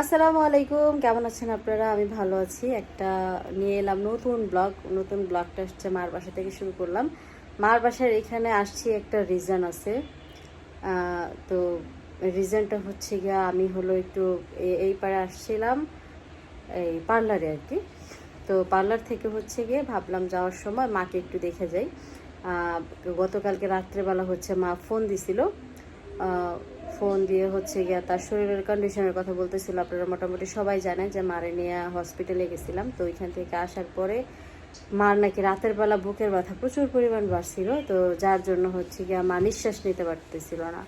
আসসালামু আলাইকুম, কেমন আছেন আপনারা? আমি ভালো আছি। একটা নিয়ে এলাম নতুন ব্লগ, নতুন ব্লগটা হচ্ছে মার বাসা থেকে শুরু করলাম। মার বাসার এখানে আসছি, একটা রিজন আছে। তো রিজনটা হচ্ছে গিয়া আমি হলো একটু এই পারে আসছিলাম, এই পার্লারে আর কি। তো পার্লার থেকে হচ্ছে গিয়ে ভাবলাম যাওয়ার সময় মাকে একটু দেখে যাই। গতকালকে রাত্রেবেলা হচ্ছে মা ফোন দিছিল। ফোন দিয়ে হচ্ছে গিয়া তার শরীরের কন্ডিশনের কথা বলতেছিল। আপনারা মোটামুটি সবাই জানেন যে মারে নিয়ে হসপিটালে গেছিলাম। তো ওইখান থেকে আসার পরে মার নাকি রাতের বেলা বুকের ব্যথা প্রচুর পরিমাণ বাড়ছিল। তো যার জন্য হচ্ছে গিয়া মা নিঃশ্বাস নিতে পারতেছিল না।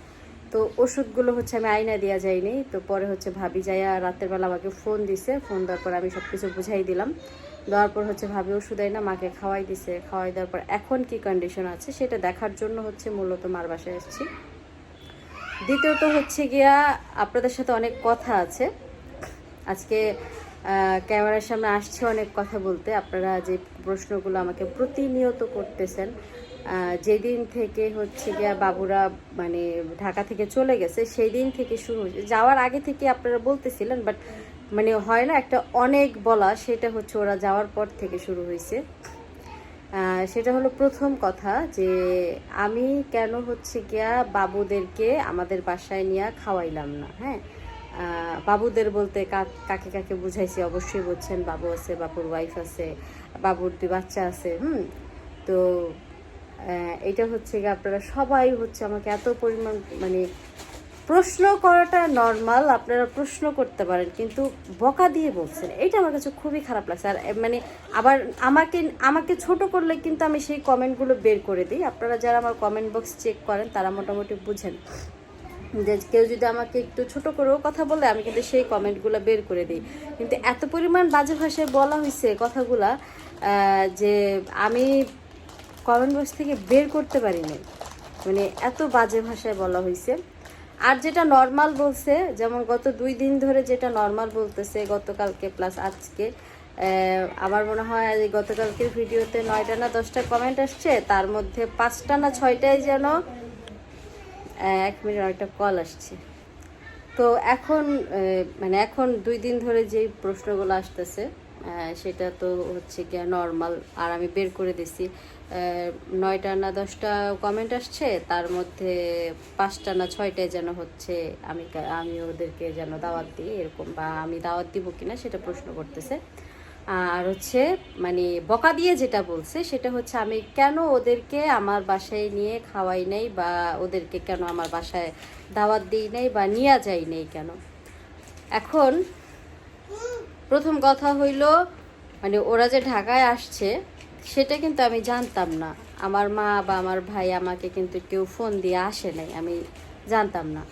তো ওষুধগুলো হচ্ছে আমি আয়না দেওয়া যায়নি তো পরে হচ্ছে ভাবি যাইয়া রাতের বেলা আমাকে ফোন দিছে। ফোন দেওয়ার পর আমি সব কিছু বুঝাই দিলাম। দেওয়ার পর হচ্ছে ভাবি ওষুধ না মাকে খাওয়াই দিছে। খাওয়াই দেওয়ার পর এখন কি কন্ডিশন আছে সেটা দেখার জন্য হচ্ছে মূলত মার বাসায় এসেছি দ্বিতীয়ত হচ্ছে গিয়া আপনাদের সাথে অনেক কথা আছে। আজকে ক্যামেরার সামনে আসছে অনেক কথা বলতে। আপনারা যে প্রশ্নগুলো আমাকে প্রতিনিয়ত করতেছেন যেদিন থেকে হচ্ছে গিয়া বাবুরা মানে ঢাকা থেকে চলে গেছে সেই দিন থেকে শুরু হয়েছে। যাওয়ার আগে থেকে আপনারা বলতেছিলেন, বাট মানে হয় না, একটা অনেক বলা, সেটা হচ্ছে ওরা যাওয়ার পর থেকে শুরু হয়েছে। সেটা হলো প্রথম কথা যে আমি কেন হচ্ছে গিয়া বাবুদেরকে আমাদের বাসায় নিয়ে খাওয়াইলাম না হ্যাঁ? বাবুদের বলতে কাক- কাকে বুঝাইছি? অবশ্যই বলছেন বাবু আছে, বাবুর ওয়াইফ আছে, বাবুর দুই বাচ্চা আছে, হুম? তো এটা হচ্ছে গিয়ে আপনারা সবাই হচ্ছে আমাকে এত পরিমাণ মানে প্রশ্ন করাটা নর্মাল আপনারা প্রশ্ন করতে পারেন, কিন্তু বকা দিয়ে বলছেন, এটা আমার কাছে খুবই খারাপ লাগছে। আর মানে আবার আমাকে আমাকে ছোট করলে কিন্তু আমি সেই কমেন্টগুলো বের করে দিই। আপনারা যারা আমার কমেন্ট বক্স চেক করেন, তারা মোটামুটি বুঝেন যে কেউ যদি আমাকে একটু ছোট করেও কথা বলে, আমি কিন্তু সেই কমেন্টগুলো বের করে দিই। কিন্তু এত পরিমাণ বাজে ভাষায় বলা হয়েছে কথাগুলা যে আমি কমেন্ট বক্স থেকে বের করতে পারিনি। মানে এত বাজে ভাষায় বলা হয়েছে আর যেটা নর্মাল বলছে, যেমন গত দুই দিন ধরে যেটা নর্মাল বলতেছে গতকালকে প্লাস আজকে আমার মনে হয় গতকালকের ভিডিওতে নয়টা না দশটা কমেন্ট আসছে, তার মধ্যে পাঁচটা না ছয়টাই যেন এক মিনিট একটা কল আসছে। তো এখন মানে এখন দুই দিন ধরে যেই প্রশ্নগুলো আসতেছে সেটা তো হচ্ছে গিয়া নর্মাল আর আমি বের করে দিছি। নয়টা না দশটা কমেন্ট আসছে, তার মধ্যে পাঁচটা না ছয়টায় যেন হচ্ছে আমি আমি ওদেরকে যেন দাওয়াত দিই এরকম বা আমি দাওয়াত দিব কিনা সেটা প্রশ্ন করতেছে। আর হচ্ছে মানে বকা দিয়ে যেটা বলছে সেটা হচ্ছে আমি কেন ওদেরকে আমার বাসায় নিয়ে খাওয়াই নাই বা ওদেরকে কেন আমার বাসায় দাওয়াত দিই নাই বা নিয়ে যাই নাই কেন? এখন প্রথম কথা হইল মানে ওরা যে ঢাকায় আসছে সেটা কিন্তু আমি জানতাম না। আমার মা বা আমার ভাই আমাকে কিন্তু কেউ ফোন দিয়ে আসে নাই, আমি জানতাম না।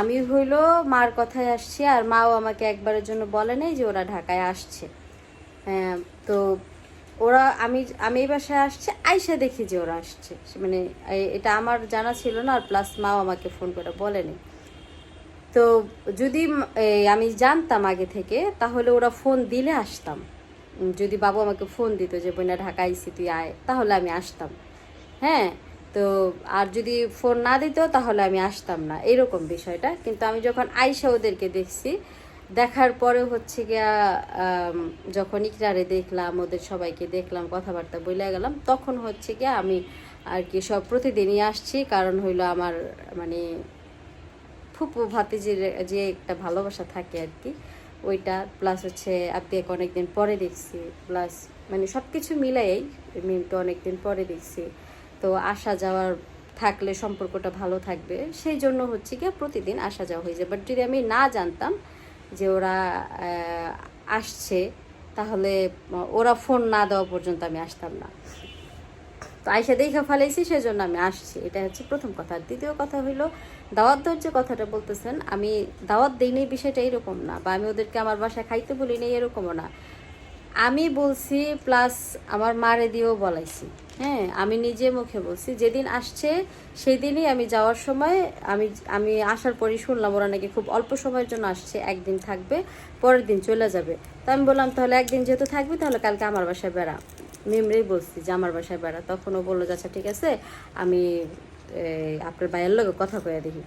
আমি হইল মার কথায় আসছি আর মাও আমাকে একবারের জন্য বলে নাই যে ওরা ঢাকায় আসছে। হ্যাঁ তো ওরা, আমি আমি এই বাসায় আসছে, আইসা দেখি যে ওরা আসছে। মানে এটা আমার জানা ছিল না আর প্লাস মাও আমাকে ফোন করে বলেনি তো যদি আমি জানতাম আগে থেকে, তাহলে ওরা ফোন দিলে আসতাম। যদি বাবু আমাকে ফোন দিত যে বোনা ঢাকা আইসি তুই আয়। তাহলে আমি আসতাম। হ্যাঁ? তো আর যদি ফোন না দিত, তাহলে আমি আসতাম না। এরকম বিষয়টা। কিন্তু আমি যখন আইসা ওদেরকে দেখছি, দেখার পরে হচ্ছে গিয়া যখন ইকরারে দেখলাম, ওদের সবাইকে দেখলাম, কথাবার্তা বলে গেলাম, তখন হচ্ছে গিয়া আমি আর কি সব প্রতিদিনই আসছি। কারণ হইল আমার মানে ফুপু ভাতিজির যে একটা ভালোবাসা থাকে আর কি ওইটা প্লাস হচ্ছে আত্মীয়কে অনেকদিন পরে দেখছি প্লাস মানে সব কিছু মিলাই মিমকে অনেকদিন পরে দেখছি। তো আসা যাওয়ার থাকলে সম্পর্কটা ভালো থাকবে, সেই জন্য হচ্ছে কি প্রতিদিন আসা যাওয়া হয়ে যায়। বাট যদি আমি না জানতাম যে ওরা আসছে, তাহলে ওরা ফোন না দেওয়া পর্যন্ত আমি আসতাম না। তো আইসা দেখা ফেলাইছি সেজন্য আমি আসছি। এটা হচ্ছে প্রথম কথা। আর দ্বিতীয় কথা হইল, দাওয়াত দেওয়ার যে কথাটা বলতেছেন, আমি দাওয়াত দিই নেই বিষয়টা এরকম না, বা আমি ওদেরকে আমার বাসায় খাইতে বলি নেই এরকমও না। আমি বলছি প্লাস আমার মারে দিয়েও বলাইছি। হ্যাঁ আমি নিজে মুখে বলছি, যেদিন আসছে সেই দিনই আমি যাওয়ার সময় আমি আমি আসার পরই শুনলাম, ওরা নাকি খুব অল্প সময়ের জন্য আসছে, একদিন থাকবে, পরের দিন চলে যাবে। তো আমি বললাম, তাহলে একদিন যেহেতু থাকবি, তাহলে কালকে আমার বাসায় বেড়া। মেমরেই বলছি যে আমার বাসায় বেড়া। তখন ও বলল আচ্ছা ঠিক আছে, আমি আপনার ভাইয়ের লোক কথা কয়ে দেখি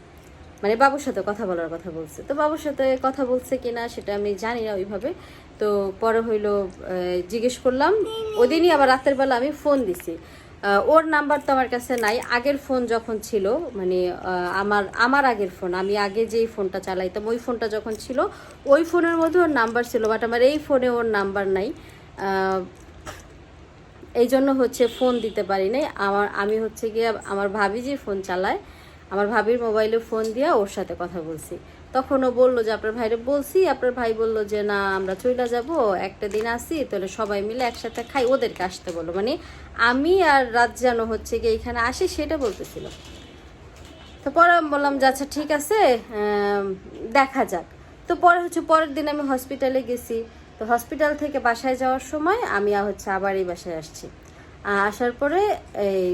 মানে বাবুর সাথে কথা বলার কথা বলছে। তো বাবুর সাথে কথা বলছে কিনা সেটা আমি জানি না ওইভাবে। তো পরে হইল জিজ্ঞেস করলাম। ওদিনই আবার রাতের বেলা আমি ফোন দিছি। ওর নাম্বার তো আমার কাছে নাই। আগের ফোন যখন ছিল মানে আমার আমার আগের ফোন, আমি আগে যেই ফোনটা চালাইতাম, ওই ফোনটা যখন ছিল, ওই ফোনের মধ্যে ওর নাম্বার ছিল, বাট আমার এই ফোনে ওর নাম্বার নাই। এই জন্য হচ্ছে ফোন দিতে পারি নাই। আমার, আমি হচ্ছে গিয়ে আমার ভাবি যে ফোন চালায়, আমার ভাবির মোবাইলে ফোন দিয়ে ওর সাথে কথা বলছি। তখন ও বলল যে, আপনার ভাইরে বলছি। আপনার ভাই বলল যে, না, আমরা চইলা যাব, একটা দিন আসি, তাহলে সবাই মিলে একসাথে খাই। ওদেরকে আসতে বলল। মানে আমি আর রাত যেন হচ্ছে গিয়ে এখানে আসি সেটা বলতেছিল। তো পরে আমি বললাম যে আচ্ছা ঠিক আছে দেখা যাক। তো পরে হচ্ছে পরের দিন আমি হসপিটালে গেছি। তো হসপিটাল থেকে বাসায় যাওয়ার সময় আমি হচ্ছে আবার এই বাসায় আসছি। আসার পরে এই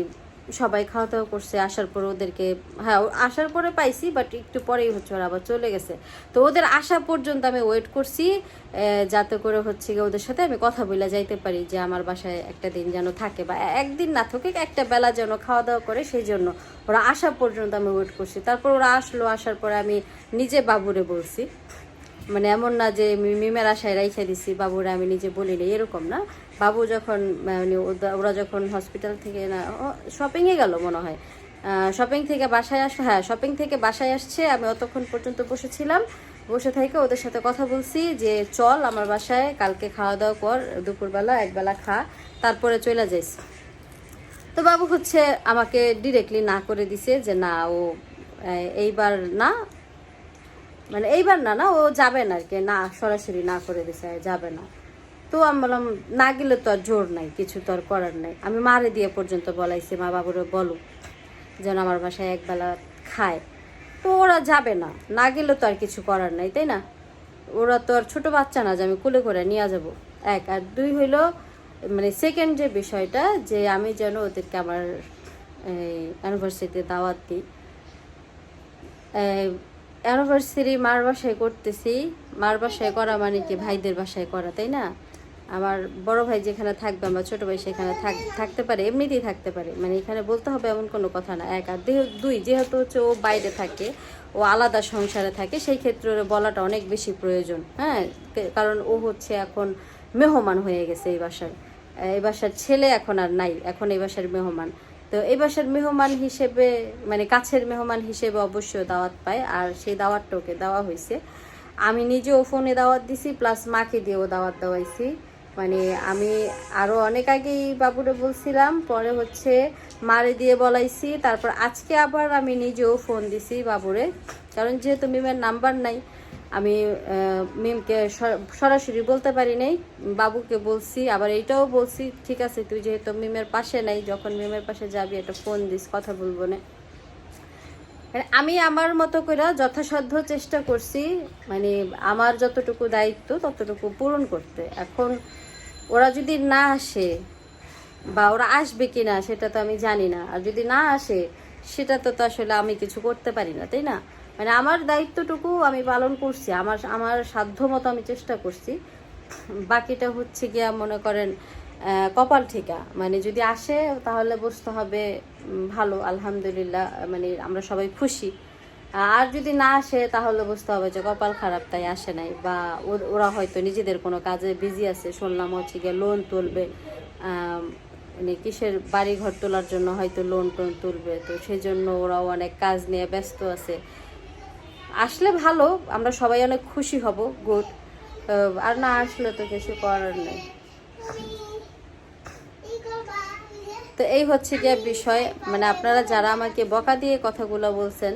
সবাই খাওয়া দাওয়া করছে, আসার পরে ওদেরকে হ্যাঁ আসার পরে পাইছি বাট একটু পরেই হচ্ছে ওরা আবার চলে গেছে। তো ওদের আসা পর্যন্ত আমি ওয়েট করছি যাতে করে হচ্ছে গিয়ে ওদের সাথে আমি কথা বলে যাইতে পারি যে আমার বাসায় একটা দিন যেন থাকে বা একদিন না থাকে একটা বেলা যেন খাওয়া দাওয়া করে সেই জন্য ওরা আসা পর্যন্ত আমি ওয়েট করছি। তারপর ওরা আসলো, আসার পরে আমি নিজে বাবুরে বলছি। মানে এমন না যে মিমের আশায় রাইখা দিছি, বাবুরা আমি নিজে বলিনি এরকম না। বাবু যখন মানে ওরা যখন হসপিটাল থেকে না শপিংয়ে গেল মনে হয়। শপিং থেকে বাসায় আসলো হ্যাঁ শপিং থেকে বাসায় আসছে, আমি অতক্ষণ পর্যন্ত বসেছিলাম। বসে থেকে ওদের সাথে কথা বলছি যে, চল আমার বাসায়, কালকে খাওয়া দাওয়া কর, দুপুরবেলা একবেলা খা, তারপরে চলে যাইস। তো বাবু হচ্ছে আমাকে ডিরেক্টলি না করে দিছে যে, না, ও এইবার না মানে এইবার না না, ও যাবে না আর কি, না, সরাসরি না করে দিছে, যাবে না। তো আমি বললাম, না গেলে তো আর জোর নাই, কিছু তো আর করার নাই। আমি মারে দিয়ে পর্যন্ত বলাইছি, মা বাবুরে বলো যেন আমার বাসায় একবেলা খায়। তো ওরা যাবে না না গেলে তো আর কিছু করার নাই, তাই না? ওরা তো আর ছোট বাচ্চা না, যে আমি কুলে করে নিয়ে যাব, এক। আর দুই হইল মানে সেকেন্ড যে বিষয়টা, যে আমি যেন ওদেরকে আমার, এই অ্যানিভার্সারিতে দাওয়াত দিই অ্যানিভার্সারি মার বাসায় করতেছি। মার বাসায় করা মানে কি? ভাইদের বাসায় করা, তাই না? আমার বড় ভাই যেখানে থাকবে, আমার ছোট ভাই সেখানে থাক থাকতে পারে, এমনিতেই থাকতে পারে। মানে এখানে বলতে হবে এমন কোনো কথা না। এক আর দুই, যেহেতু হচ্ছে ও বাইরে থাকে, ও আলাদা সংসারে থাকে, সেই ক্ষেত্রে বলাটা অনেক বেশি প্রয়োজন হ্যাঁ? কারণ ও হচ্ছে এখন মেহমান হয়ে গেছে এই বাসার। এই বাসার ছেলে এখন আর নাই, এখন এই বাসার মেহমান। তো এই বাসার মেহমান হিসেবে মানে কাছের মেহমান হিসেবে অবশ্যই দাওয়াত পায়, আর সেই দাওয়াতটাকে দেওয়া হয়েছে। আমি নিজেও ফোনে দাওয়াত দিছি, প্লাস মাকে দিয়েও দাওয়াত দেওয়াইছি। মানে আমি আরও অনেক আগেই বাবুরে বলছিলাম, পরে হচ্ছে মারে দিয়ে বলাইছি, তারপর আজকে আবার আমি নিজেও ফোন দিছি বাবুরে। কারণ যেহেতু মিমের নাম্বার নাই আমি মিমকে সরাসরি বলতে পারি নাই, বাবুকে বলছি, আবার এইটাও বলছি, ঠিক আছে, তুই যেহেতু মিমের পাশে নাই, যখন মিমের পাশে যাবি, একটা ফোন দিস, কথা বলব না। মানে আমি আমার মতো করে যথাসাধ্য চেষ্টা করছি মানে আমার যতটুকু দায়িত্ব, ততটুকু পূরণ করতে। এখন ওরা যদি না আসে, বা ওরা আসবে কি না সেটা তো আমি জানি না। আর যদি না আসে, সেটা তো তো আসলে আমি কিছু করতে পারি না, তাই না? মানে আমার দায়িত্বটুকু আমি পালন করছি, আমার আমার সাধ্য মতো আমি চেষ্টা করছি। বাকিটা হচ্ছে গিয়া মনে করেন কপাল ঠিকা। মানে যদি আসে তাহলে বুঝতে হবে ভালো, আলহামদুলিল্লাহ মানে আমরা সবাই খুশি। আর যদি না আসে তাহলে বুঝতে হবে যে কপাল খারাপ, তাই আসে নাই। বা ওরা হয়তো নিজেদের কোনো কাজে বিজি আছে, শুনলাম হচ্ছে গিয়ে লোন তুলবে। মানে কিসের বাড়ি ঘর তোলার জন্য হয়তো লোন টোন তুলবে। তো সেই জন্য ওরাও অনেক কাজ নিয়ে ব্যস্ত আছে। আসলে ভালো, আমরা সবাই অনেক খুশি হব গুড আর না আসলে তো কিছু করার নেই। তো এই হচ্ছে গিয়ে বিষয় মানে আপনারা যারা আমাকে বকা দিয়ে কথাগুলো বলছেন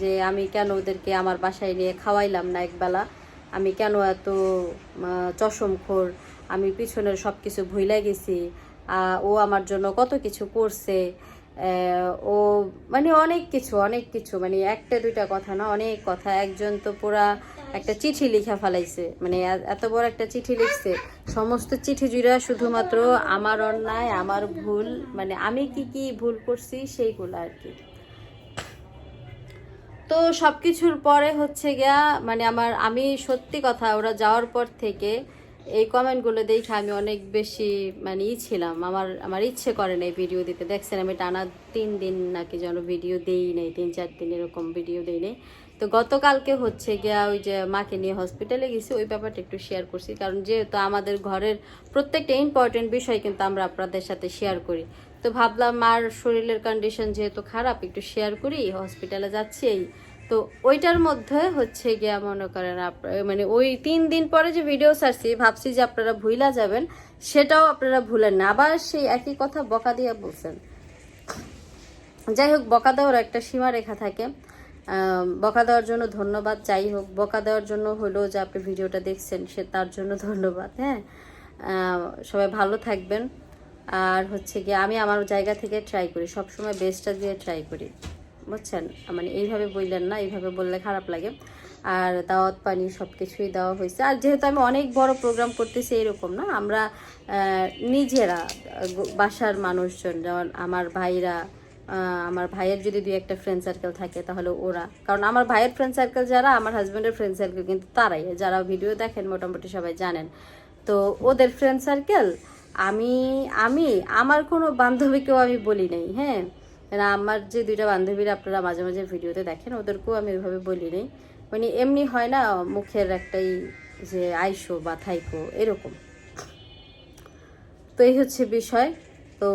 যে আমি কেন ওদেরকে আমার বাসায় নিয়ে খাওয়াইলাম না একবেলা, আমি কেন এত চশমখোর, আমি পিছনের সব কিছু ভুলে গেছি ও আমার জন্য কত কিছু করছে ও মানে অনেক কিছু অনেক কিছু। মানে একটা, দুইটা কথা না, অনেক কথা। একজন তো পুরা একটা চিঠি লিখা ফেলাইছে। মানে এত বড় একটা চিঠি লিখছে। সমস্ত চিঠি জুড়া শুধুমাত্র আমার অন্যায়, আমার ভুল মানে আমি কি কি ভুল করছি সেইগুলো আর কি। তো সবকিছুর পরে হচ্ছে গিয়া মানে আমার, আমি সত্যি কথা, ওরা যাওয়ার পর থেকে এই কমেন্টগুলো দেখে আমি অনেক বেশি মানে ই ছিলাম। আমার আমার ইচ্ছে করে না এই ভিডিও দিতে। দেখছেন আমি টানা তিন দিন নাকি যেন ভিডিও দেই নাই, তিন চার দিন এরকম ভিডিও দেই নাই। তো গতকালকে হচ্ছে গিয়া ওই যে মাকে নিয়ে হসপিটালে গেছি, ওই ব্যাপারটা একটু শেয়ার করছি। কারণ যেহেতু আমাদের ঘরের প্রত্যেকটা ইম্পর্টেন্ট বিষয় কিন্তু আমরা আপনাদের সাথে শেয়ার করি। তো ভাবলাম মার শরীরের কন্ডিশন যেহেতু খারাপ, একটু শেয়ার করি। হসপিটালে যাচ্ছি, এই তো ওইটার মধ্যে হচ্ছে গিয়া মনে করেন মানে ওই তিন দিন পরে যে ভিডিও সারছি ভাবছি যে আপনারা ভুইলা যাবেন, সেটাও আপনারা ভুলেন না। আবার সেই একই কথা বকা দিয়ে বলছেন। যাই হোক বকা দেওয়ার একটা সীমা রেখা থাকে। বকা দেওয়ার জন্য ধন্যবাদ। যাই হোক বকা দেওয়ার জন্য হলো যে আপনি ভিডিওটা দেখছেন, সে তার জন্য ধন্যবাদ হ্যাঁ? সবাই ভালো থাকবেন। আর হচ্ছে গিয়ে আমি আমার জায়গা থেকে ট্রাই করি। সবসময় বেস্টটা দিয়ে ট্রাই করি। বুঝছেন? মানে এইভাবে বললেন না, এইভাবে বললে খারাপ লাগে। আর দাওয়াত পানি সব কিছুই দেওয়া হয়েছে। আর যেহেতু আমি অনেক বড় প্রোগ্রাম করতেছি এরকম না, আমরা নিজেরা বাসার মানুষজন, যেমন আমার ভাইরা আমার ভাইয়ের যদি দুই একটা ফ্রেন্ড সার্কেল থাকে, তাহলে ওরা। কারণ আমার ভাইয়ের ফ্রেন্ড সার্কেল যারা, আমার হাজব্যান্ডের ফ্রেন্ড সার্কেল কিন্তু তারাই। যারা ভিডিও দেখেন, মোটামুটি সবাই জানেন। তো ওদের ফ্রেন্ড সার্কেল আমি আমি, আমার কোনো বান্ধবীকেও আমি বলি নাই হ্যাঁ? মানে আমার যে দুইটা বান্ধবীরা আপনারা মাঝে মাঝে ভিডিওতে দেখেন, ওদেরকেও আমি ওইভাবে বলি নেই মানে এমনি হয় না, মুখের একটাই যে আইসো বা থাইকো, এরকম। তো এই হচ্ছে বিষয়। তো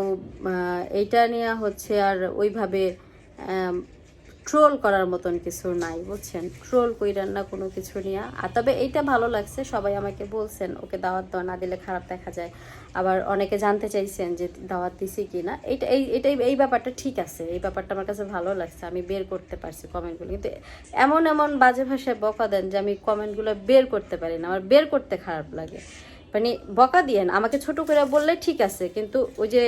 এইটা নিয়ে হচ্ছে আর ওইভাবে ট্রোল করার মতন কিছু নাই, বুঝছেন? ট্রোল কইরান না কোনো কিছু নিয়ে। আর তবে এইটা ভালো লাগছে, সবাই আমাকে বলছেন, ওকে দাওয়াত দেওয়া না দিলে খারাপ দেখা যায়। আবার অনেকে জানতে চাইছেন যে দাওয়াত দিছি কি না। এইটা, এই এটাই এই ব্যাপারটা ঠিক আছে, এই ব্যাপারটা আমার কাছে ভালো লাগছে, আমি বের করতে পারছি কমেন্টগুলো কিন্তু এমন এমন বাজে ভাষায় বকা দেন যে আমি কমেন্টগুলো বের করতে পারি না, আমার বের করতে খারাপ লাগে। মানে বকা দিয়েন, আমাকে ছোট করে বললে ঠিক আছে, কিন্তু ওই যে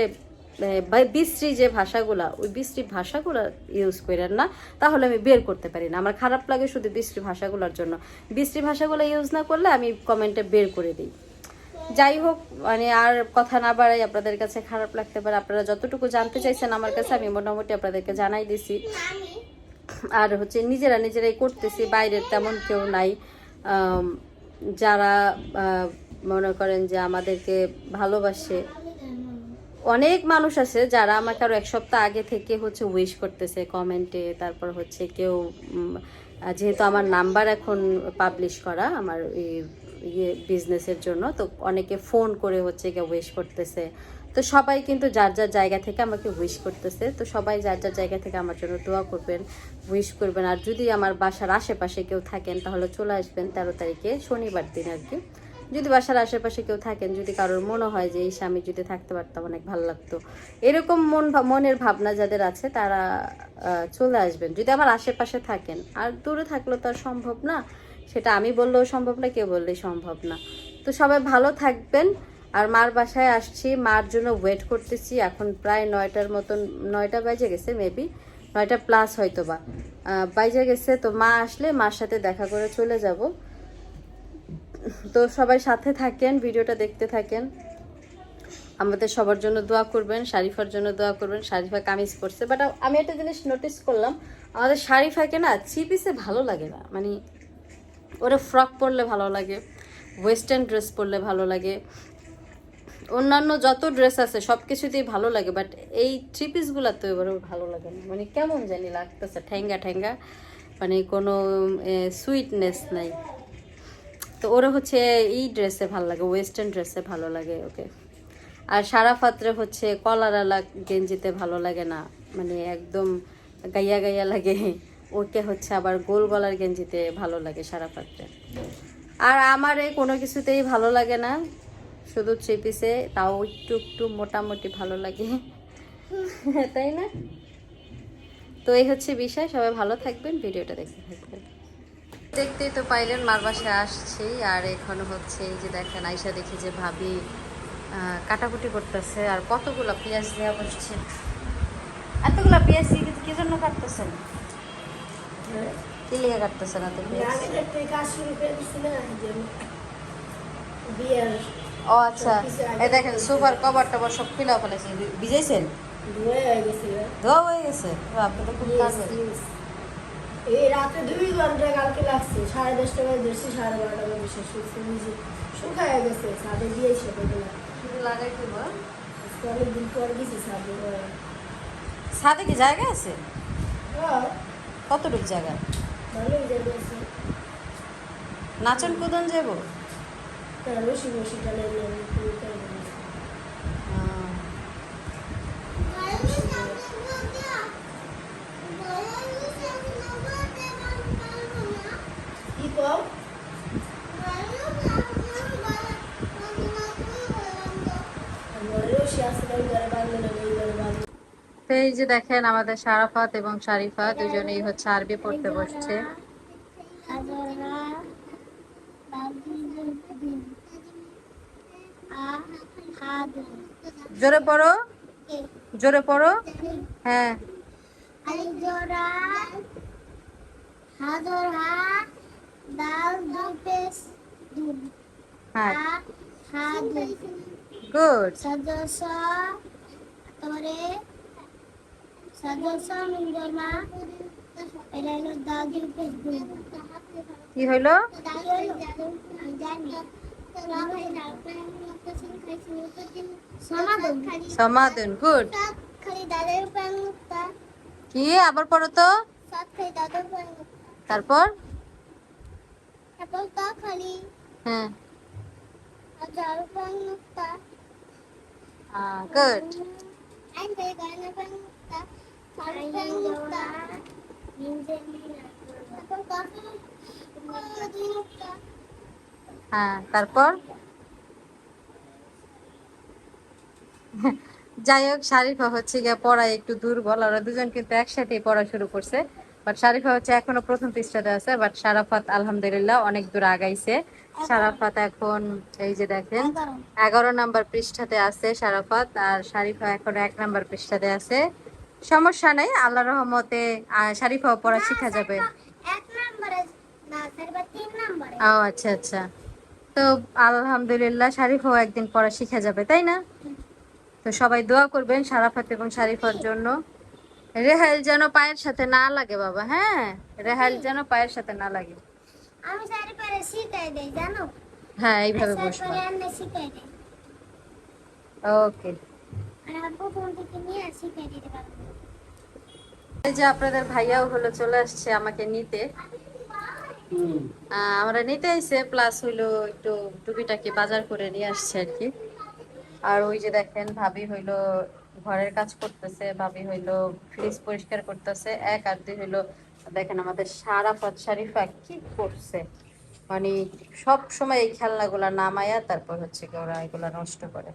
বিশ্রী যে ভাষাগুলা, ওই বিশ্রী ভাষাগুলো ইউজ করেন না, তাহলে আমি বের করতে পারি না। আমার খারাপ লাগে শুধু বিশ্রী ভাষাগুলোর জন্য। বিশ্রী ভাষাগুলো ইউজ না করলে আমি কমেন্টে বের করে দিই। যাই হোক মানে আর কথা না বাড়াই আপনাদের কাছে খারাপ লাগতে পারে, আপনারা যতটুকু জানতে চাইছেন আমার কাছে আমি মোটামুটি আপনাদেরকে জানাই দিছি। আর হচ্ছে নিজেরা নিজেরাই করতেছি, বাইরের তেমন কেউ নাই। যারা মনে করেন যে আমাদেরকে ভালোবাসে অনেক মানুষ আছে যারা আমাকে আরও এক সপ্তাহ আগে থেকে হচ্ছে উইশ করতেছে কমেন্টে তারপর হচ্ছে কেউ যেহেতু আমার নাম্বার এখন পাবলিশ করা আমার ইয়ে বিজনেসের জন্য, তো অনেকে ফোন করে হচ্ছে কেউ উইশ করতেছে। তো সবাই কিন্তু যার যার জায়গা থেকে আমাকে উইশ করতেছে, তো সবাই যার যার জায়গা থেকে আমার জন্য দোয়া করবেন উইশ করবেন। আর যদি আমার বাসার আশেপাশে কেউ থাকেন, তাহলে চলে আসবেন তেরো তারিখে, শনিবার দিন আর কি। যদি বাসার আশেপাশে কেউ থাকেন, যদি কারোর মনে হয় যে, এই স্বামী যদি থাকতে পারতাম, অনেক ভালো লাগতো। এরকম মন মনের ভাবনা যাদের আছে, তারা চলে আসবেন। যদি আমার আশেপাশে থাকেন, আর দূরে থাকলে তো আর সম্ভব না। সেটা আমি বললেও সম্ভব না, কেউ বললেই সম্ভব না। তো সবাই ভালো থাকবেন। আর মার বাসায় আসছি। মার জন্য ওয়েট করতেছি। এখন প্রায় নয়টার মতন, নয়টা বাজে গেছে মেবি নয়টা প্লাস হয়তো বা বাইজে গেছে, তো মা আসলে মার সাথে দেখা করে চলে যাব। তো সবাই সাথে থাকেন, ভিডিওটা দেখতে থাকেন। আমাদের সবার জন্য দোয়া করবেন, শারিফার জন্য দোয়া করবেন। শারিফা কামিজ করছে বাট আমি একটা জিনিস নোটিস করলাম, আমাদের শারিফাকে না চিপিসে ভালো লাগে না। মানে ওরা ফ্রক পরলে ভালো লাগে ওয়েস্টার্ন ড্রেস পরলে ভালো লাগে। অন্যান্য যত ড্রেস আছে সব কিছুতেই ভালো লাগে বাট এই থ্রি তো এবারে ভালো লাগে না। মানে কেমন জানি লাগতেছে, ঠ্যাঙ্গা ঠ্যাঙ্গা মানে কোনো সুইটনেস নাই। তো ওরা হচ্ছে এই ড্রেসে ভালো লাগে ওয়েস্টার্ন ড্রেসে ভালো লাগে, ওকে। আর সারা পাত্রে হচ্ছে কলারালা গেঞ্জিতে ভালো লাগে না মানে একদম গাইয়া গাইয়া লাগে। ওকে হচ্ছে আবার গোল গলার গেঞ্জিতে ভালো লাগে সারা পাত্রে আর আমার এই কোনো কিছুতেই ভালো লাগে না, শুধু থ্রি পিসে তাও একটু একটু মোটামুটি ভালো লাগে। তাই না? তো এই হচ্ছে বিষয়, সবাই ভালো থাকবেন, ভিডিওটা দেখতে থাকবেন। দেখতেই তো পাইলেন মার বাসায় আসছি। আর এখন হচ্ছে এই যে দেখেন আইসা দেখি যে ভাবি কাটাকুটি করতেছে। আর কতগুলো পেঁয়াজ দেওয়া বসছে। এতগুলো পেঁয়াজ কি কি জন্য কাটতেছেন? কি লিগে কাটতেছেন এত ও আচ্ছা এই দেখেন সোফার কভার টভার সব খুলে ফেলেছে ভিজাইছেন? ধোয়া হয়ে গেছে ও, আপনি তো খুব কাজ এই রাতে দুই ঘণ্টা কালকে লাগছে। সাড়ে দশটা বাজে ধরছি সাড়ে বারোটা বাজে শেষ হয়েছে। নিজে শুকায় গেছে ছাদে দিয়েছে ওগুলো শুধু লাগাই দেবো আজকে অনেকদিন পর গেছি ছাদে ছাদে কি জায়গা আছে? হ্যাঁ। কতটুকু জায়গা? ভালোই যাইতেছে নাচন কুদন যাব? রসি বসি টানে তো এই যে দেখেন আমাদের সারাফাত এবং শারিফা দুজনেই হচ্ছে আরবি পড়তে বসছে। জোরে পড়ো। জোরে পড়ো। হ্যাঁ। হ্যাঁ। গুড। কি হইল? সমাধান। গুড। কি? আবার পড়ো তো। তারপর? হ্যাঁ। গুড। হ্যাঁ তারপর? যাই হোক শারিফা হচ্ছে গিয়ে পড়ায় একটু দুর্বল। ওরা দুজন কিন্তু একসাথেই পড়া শুরু করছে। বাট শারিফা হচ্ছে এখনও প্রথম পৃষ্ঠাতে আছে। বাট সারাফাত আলহামদুলিল্লাহ অনেক দূর আগাইছে। সারাফাত এখন এই যে দেখেন এগারো নাম্বার পৃষ্ঠাতে আছে সারাফাত। আর শারিফা এখন এক নাম্বার পৃষ্ঠাতে আছে। সমস্যা নেই আল্লাহ রহমতে আহ, শারিফাও পড়া শিখা যাবে। ও আচ্ছা আচ্ছা। তো আলহামদুলিল্লাহ শারিফাও একদিন পড়া শিখা যাবে তাই না? তো সবাই দোয়া করবেন সারাফাত এবং শারিফার জন্য। রেহাইল যেন পায়ের সাথে না লাগে বাবা হ্যাঁ? রেহাইল যেন পায়ের সাথে না লাগে। আমি সারি শিখাই দেই জানো? হ্যাঁ এইভাবে বসবো। শিখাই দেই। ওকে। আর আব্বু ফোন থেকে নিয়ে শিখাই দিতে পারব। এই যে আপনাদের ভাইয়াও হলো চলে আসছে আমাকে নিতে। আহ, আমরা নিতে আইছে প্লাস হইল একটু টুপিটাকে বাজার করে নিয়ে আসছে আর কি। আর ওই যে দেখেন ভাবি হইল ঘরের কাজ করতেছে ভাবি হইল ফ্রিজ পরিষ্কার করতেছে এক আর দুই হইল দেখেন আমাদের সারাফত শারিফা কি করছে। মানে সব সময় এই খেলনাগুলা নামায়া তারপর হচ্ছে কি ওরা এগুলা নষ্ট করে।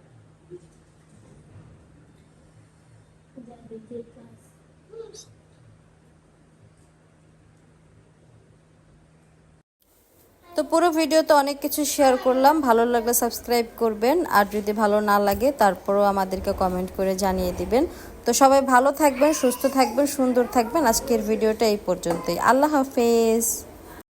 তো পুরো ভিডিওতে অনেক কিছু শেয়ার করলাম। ভালো লাগলে সাবস্ক্রাইব করবেন। আর যদি ভালো না লাগে, তারপরও আমাদেরকে কমেন্ট করে জানিয়ে দিবেন। তো সবাই ভালো থাকবেন, সুস্থ থাকবেন, সুন্দর থাকবেন। আজকের ভিডিওটা এই পর্যন্তই। আল্লাহ হাফেজ।